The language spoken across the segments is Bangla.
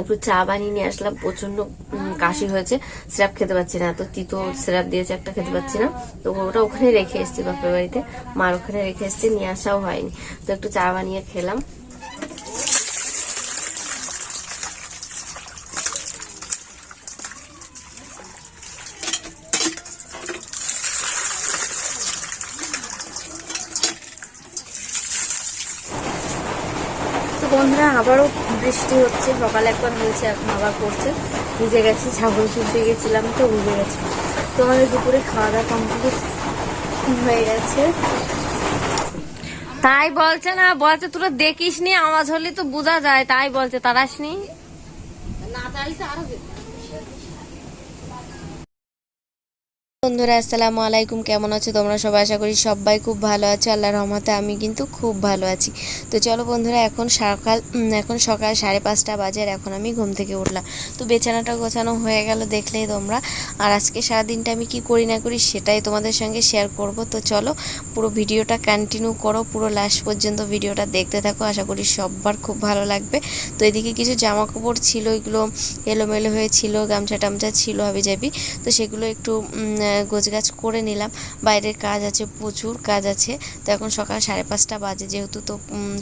একটু চা বানিয়ে নিয়ে আসলাম প্রচণ্ড কাশি হয়েছে। সিরাপ খেতে পাচ্ছি না এত তিতো সিরাপ দিয়েছে, একটা খেতে পাচ্ছি না। তো ওটা ওখানে রেখে এসেছি বাপের বাড়িতে। মার ওখানে রেখে এসেছি, নিয়ে আসাও হয়নি। তো একটু চা বানিয়ে খেলাম। তো বন্ধুরা, আবারও বৃষ্টি হচ্ছে সকালে একবার হয়েছে এখন আবার পড়ছে। ভিজে গেছি ছাগল শুনতে গেছিলাম তো ভিজে গেছে। তো আমাদের দুপুরে খাওয়া দাওয়া কমপ্লিট হয়ে গেছে। তাই বলছে না বলছে তোরা দেখিস নি আওয়াজ হলে তো বোঝা যায় তাই বলছে তারাস নি। বন্ধুরা, আসসালামু আলাইকুম। কেমন আছো তোমরা? সবাই আশা করি সবাই খুব ভালো আছো। আল্লাহর রহমতে আমি কিন্তু খুব ভালো আছি। তো চলো বন্ধুরা, এখন সকাল এখন সকাল সাড়ে পাঁচটা বাজে আর এখন আমি ঘুম থেকে উঠলাম। তো বেচানাটা গোছানো হয়ে গেল দেখলেই তোমরা। আর আজকে সারাদিনটা আমি কি করি না করি সেটাই তোমাদের সঙ্গে শেয়ার করব। তো চলো, পুরো ভিডিওটা কন্টিনিউ করো। পুরো লাস্ট পর্যন্ত ভিডিওটা দেখতে থাকো। আশা করি সববার খুব ভালো লাগবে। তো এদিকে কিছু জামা কাপড় ছিল, এগুলো এলোমেলো হয়েছিল গামছা টামছা ছিল হবে যাবি তো সেগুলো একটু গোছগাছ করে নিলাম। বাইরের কাজ আছে প্রচুর কাজ আছে। তো এখন সকাল সাড়ে পাঁচটা বাজে যেহেতু তো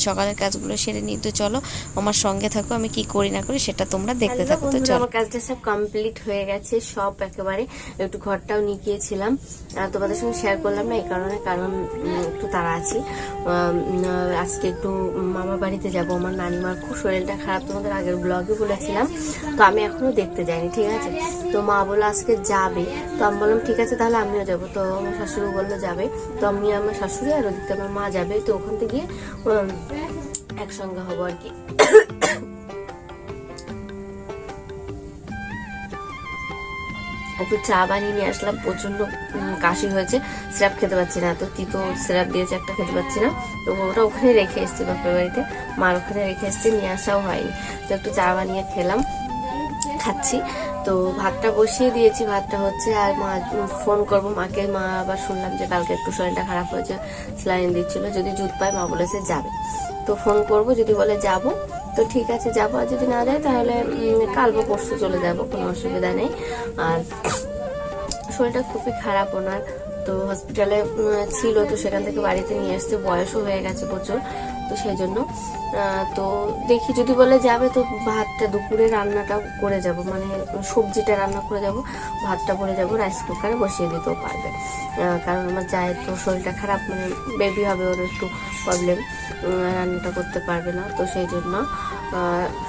সকালের কাজগুলো সেরে নিই। তো চলো আমার সঙ্গে থাকো আমি কি করি না করি সেটা তোমরা দেখতে থাকো। তো চলো। আমার কাজটা সব কমপ্লিট হয়ে গেছে সব একেবারে। একটু ঘরটাও নিকিয়েছিলাম। আর তোমাদের সঙ্গে শেয়ার করলাম না এই কারণে কারণ একটু তাড়া আছি। আজকে একটু মামা বাড়িতে যাব। আমার নানিমার খুব শরীরটা খারাপ তোমাদের আগের ব্লগে বলেছিলাম। তো আমি এখনও দেখতে যাইনি ঠিক আছে? তো মা বলল আজকে যাবে। তো আমি বললাম ঠিক আছে তাহলে আমিও যাব। তো আমার শাশুড়ি বলল যাবে। তো আমি আমার শাশুড়ি আর ওদিকে আমার মা যাবে। তো ওখান থেকে গিয়ে একসঙ্গে হব আর কি। একটু চা বানিয়ে নিয়ে আসলাম। প্রচণ্ড কাশি হয়েছে। সিরাপ খেতে পাচ্ছি না। তো তিতো সিরাপ দিয়েছে, একটা খেতে পাচ্ছি না। তো ওটা ওখানে রেখে এসেছি বাপের বাড়িতে। মার ওখানে রেখে এসেছি, নিয়ে আসাও হয়নি। তো একটু চা বানিয়ে খেলাম। খাচ্ছি। তো ভাতটা বসিয়ে দিয়েছি, ভাতটা হচ্ছে আর মা ফোন করব মাকে, মা আবার শুনলাম যে কালকে একটু শরীরটা খারাপ হয়েছে স্যালাইন দিচ্ছিল, যদি জুত পায় মা বলেছে যাবে। তো ফোন করব, যদি বলে যাব, তো ঠিক আছে, যাব, আর যদি না যায় তাহলে কাল বা পরশু চলে যাব, কোনো অসুবিধা নেই। আর শরীরটা খুবই খারাপ ওনার, তো হসপিটালে ছিল, তো সেখান থেকে বাড়িতে নিয়ে আসতে বয়সও হয়ে গেছে প্রচুর। তো সেই জন্য তো দেখি যদি বলে যাবে তো ভাতটা দুপুরে রান্নাটা করে যাব। মানে সবজিটা রান্না করে যাব, ভাতটা করে যাব রাইস কুকারে বসিয়ে দিতেও পারবে। কারণ আমার যায় তো শরীরটা খারাপ মানে বেবি হবে, ওর একটু প্রবলেম রান্নাটা করতে পারবে না। তো সেই জন্য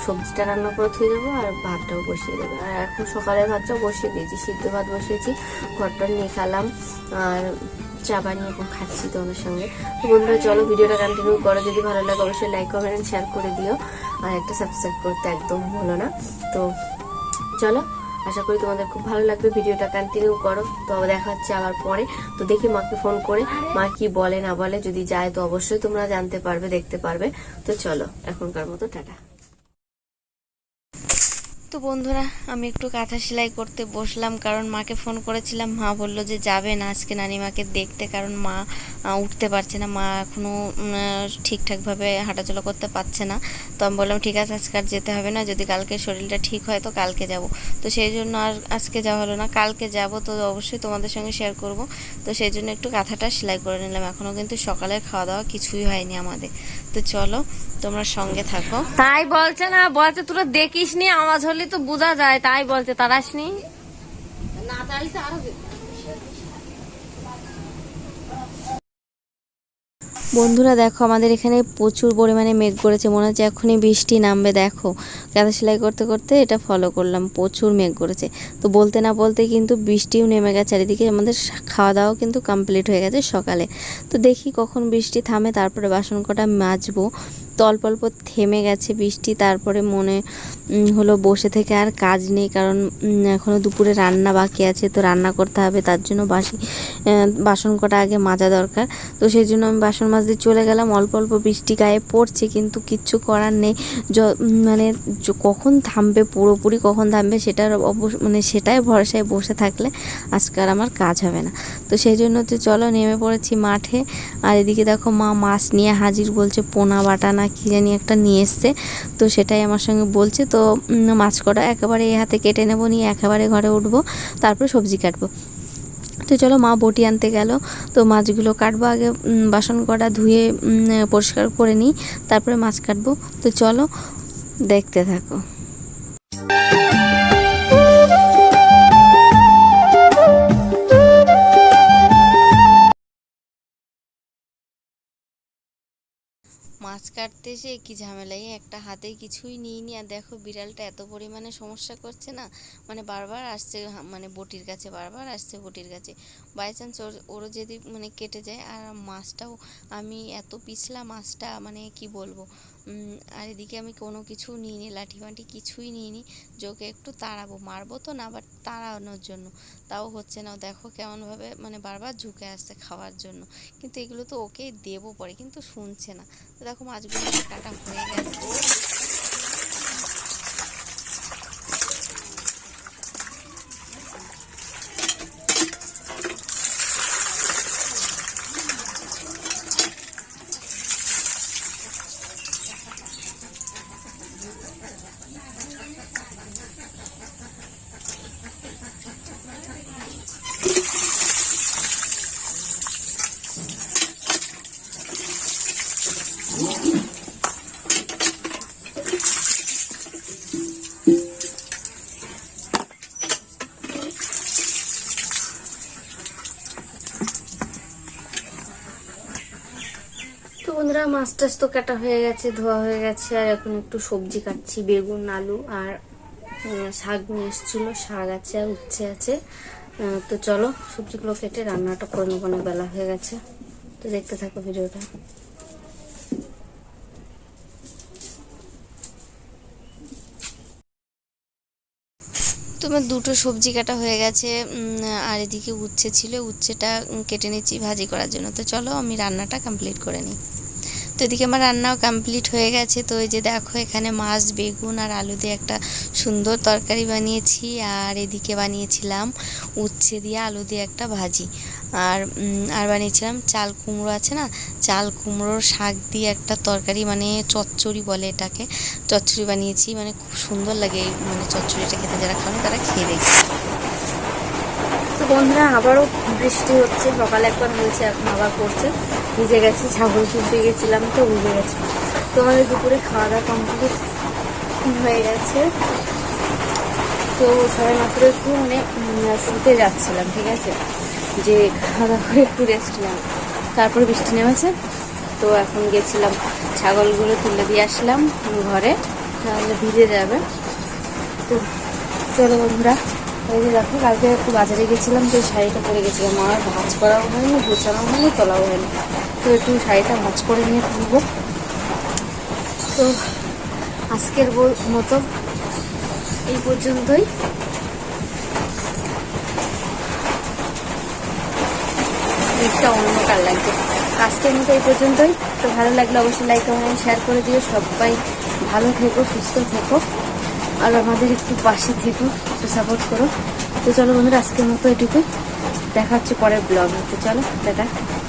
সবজিটা রান্না করে থুয়ে দেবো আর ভাতটাও বসিয়ে দেবো। আর এখন সকালের ভাতটাও বসিয়ে দিয়েছি, সিদ্ধ ভাত বসিয়েছি, ঘরটা নিয়ে খেলাম। আর চা বানিয়ে এখন খাচ্ছি তোমাদের সঙ্গে। বন্ধুরা, চলো ভিডিওটা কন্টিনিউ করো। যদি ভালো লাগে, অবশ্যই লাইক কমেন্ট শেয়ার করে দিও। আর একটা সাবস্ক্রাইব করতে একদম ভুলো না। তো চলো, আশা করি তোমাদের খুব ভালো লাগবে। ভিডিওটা কন্টিনিউ করো। তো দেখা হচ্ছে আবার পরে। তো দেখি মাকে ফোন করে। মা কি বলে, না বলে। যদি যায় তো অবশ্যই তোমরা জানতে পারবে, দেখতে পারবে। তো চলো, এখনকার মতো, টাটা। তো বন্ধুরা, আমি একটু কাঁথা সেলাই করতে বসলাম কারণ মাকে ফোন করেছিলাম। মা বলল যে যাবে না, আজকে নানিমাকে দেখতে কারণ মা উঠতে পারছে না। মা এখনও ঠিকঠাকভাবে হাঁটাচলা করতে পারছে না। তো আমি বললাম, ঠিক আছে, আজকে আর যেতে হবে না, যদি কালকে শরীরটা ঠিক হয় তো কালকে যাব। তো সেই জন্য আর আজকে যাওয়া হলো না, কালকে যাব তো অবশ্যই তোমাদের সঙ্গে শেয়ার করব। তো সেই জন্য একটু কাঁথাটা সেলাই করে নিলাম। এখনও কিন্তু সকালের খাওয়া দাওয়া কিছুই হয়নি আমাদের। তো চলো তোমরা সঙ্গে থাকো। তাই বলছে না বলছে তোরা দেখিস নি আওয়াজ হলে তো বোঝা যায় তাই বলছে তারাস নি বন্ধুরা দেখো আমাদের এখানে প্রচুর পরিমাণে মেঘ করেছে মনে হচ্ছে এখনই বৃষ্টি নামবে দেখো। কাঁথা সেলাই করতে করতে এটা ফলো করলাম প্রচুর মেঘ করেছে। তো বলতে না বলতে কিন্তু বৃষ্টিও নেমে গেছে চারিদিকে আমাদের খাওয়া দাওয়াও কিন্তু কমপ্লিট হয়ে গেছে সকালে। তো দেখি কখন বৃষ্টি থামে তারপরে বাসন কটা মাজবো। অল্প অল্প থেমে গেছে বৃষ্টি, তারপরে মনে হলো বসে থেকে আর কাজ নেই, কারণ এখনও দুপুরে রান্না বাকি আছে, তো রান্না করতে হবে, তার জন্য বাসি বাসন কটা আগে মাজা দরকার। তো সেই জন্য আমি বাসন মাজতে চলে গেলাম, অল্প অল্প বৃষ্টি গায়ে পড়ছে, কিন্তু কিচ্ছু করার নেই। য- মানে কখন থামবে, পুরোপুরি কখন থামবে, সেটার অবশ্য মানে সেটাই ভরসায় বসে থাকলে আজকে আর আমার কাজ হবে না। তো সেই জন্য তো চলো নেমে পড়েছি মাঠে। আর এদিকে দেখো মা মাছ নিয়ে হাজির বলছে পোনা বাটা না কি জানি একটা নিয়ে এসছে। তো সেটাই আমার সঙ্গে বলছে, তো মাছ কটা একেবারে এ হাতে কেটে নেব, নিয়ে একেবারে ঘরে উঠবো, তারপরে সবজি কাটবো। তো চলো মা বটি আনতে গেল, তো মাছগুলো কাটবো আগে বাসন কটা ধুয়ে পরিষ্কার করে নিই, তারপরে মাছ কাটবো। তো চলো দেখতে থাকো। মাছ কাটতে এসে কি ঝামেলাই, একটা হাতে কিছুই নিইনি। আর দেখো বিড়ালটা এত পরিমাণে সমস্যা করছে না মানে বারবার আসছে মানে বটির কাছে, বারবার আসছে বটির কাছে। বাই চান্স ওর, ওরও যদি মানে কেটে যায়, আর মাছটাও, আমি এত পিছলা মাছটা মানে কি বলব আর এদিকে আমি কোনো কিছু নিইনি, লাঠি মাটি কিছুই নিইনি যে ওকে একটু তাড়াবো। মারবো তো না বাট তাড়ানোর জন্য। তাও হচ্ছে না, দেখো কেমনভাবে মানে বারবার ঝুঁকে আসছে খাওয়ার জন্য। কিন্তু এগুলো তো ওকেই দেবো পরে, কিন্তু শুনছে না। দেখো মাছগুলো কাটা হয়ে গেছে তো বন্ধুরা মাছ টাছ তো কাটা হয়ে গেছে, ধোয়া হয়ে গেছে, আর এখন একটু সবজি কাটছি, বেগুন, আলু আর শাক নিয়ে এসেছিল, শাক আছে আর উচ্ছে আছে। তো চলো, সবজিগুলো কেটে রান্নাটা করে নেব, অনেক বেলা হয়ে গেছে। তো দেখতে থাকো ভিডিওটা। তোমার দুটো সবজি কাটা হয়ে গেছে আর এদিকে উচ্ছে ছিল, উচ্ছেটা কেটে নিচ্ছি ভাজি করার জন্য। তো চলো, আমি রান্নাটা কমপ্লিট করে নিই। তো এদিকে আমার রান্নাও কমপ্লিট হয়ে গেছে। তো এই যে দেখো, এখানে মাছ, বেগুন আর আলু দিয়ে একটা সুন্দর তরকারি বানিয়েছি। আর এদিকে বানিয়েছিলাম উচ্ছে দিয়ে আলু দিয়ে একটা ভাজি। আর আর বানিয়েছিলাম চাল কুমড়ো আছে না? চাল কুমড়োর শাক দিয়ে একটা তরকারি মানে চচ্চড়ি বলে এটাকে। চচ্চড়ি বানিয়েছি মানে খুব সুন্দর লাগে এই মানে চচ্চড়িটা খেতে। যারা খাবে তারা খেয়ে দেখবে। তো বন্ধুরা, আবারও বৃষ্টি হচ্ছে। সকালে একবার হয়েছে, এখন আবার পড়ছে। ভিজে গেছি, ছাগল কিনতে গেছিলাম তো ভিজে গেছে। তো আমাদের দুপুরে খাওয়া দাওয়া কমপ্লিট হয়ে গেছে। তো সবাই মাত্র একটু মানে শুতে যাচ্ছিলাম, ঠিক আছে? যে খাওয়া দাওয়া করে একটু রেস্ট নিলাম। তারপরে বৃষ্টি নেমেছে, তো এখন গেছিলাম, ছাগলগুলো তুলে দিয়ে আসলাম ঘরে, তাহলে ভিজে যাবে। তো চলো বন্ধুরা এই যে দেখো, কালকে একটু বাজারে গেছিলাম, তো শাড়িটা পরে গেছিলাম। আমার ভাজ করাও হয়নি গোছানো হয়নি, তোলাও হয়নি। তো একটু শাড়িটা ভাজ করে নিয়ে তুলবো। তো আজকের মতো এই পর্যন্তই। দিকটা অন্যকার লাগবে। আজকের মতো এই পর্যন্তই। তো ভালো লাগলে অবশ্যই লাইক কমেন্ট শেয়ার করে দিও। সবাই ভালো থেকো, সুস্থ থেকো। আর আমাদের একটু পাশে থেকো, একটু সাপোর্ট করো। তো চলো বন্ধুরা, আজকের মতো এটুকুই। দেখা হচ্ছে পরের ব্লগ তো চলো, টাটা।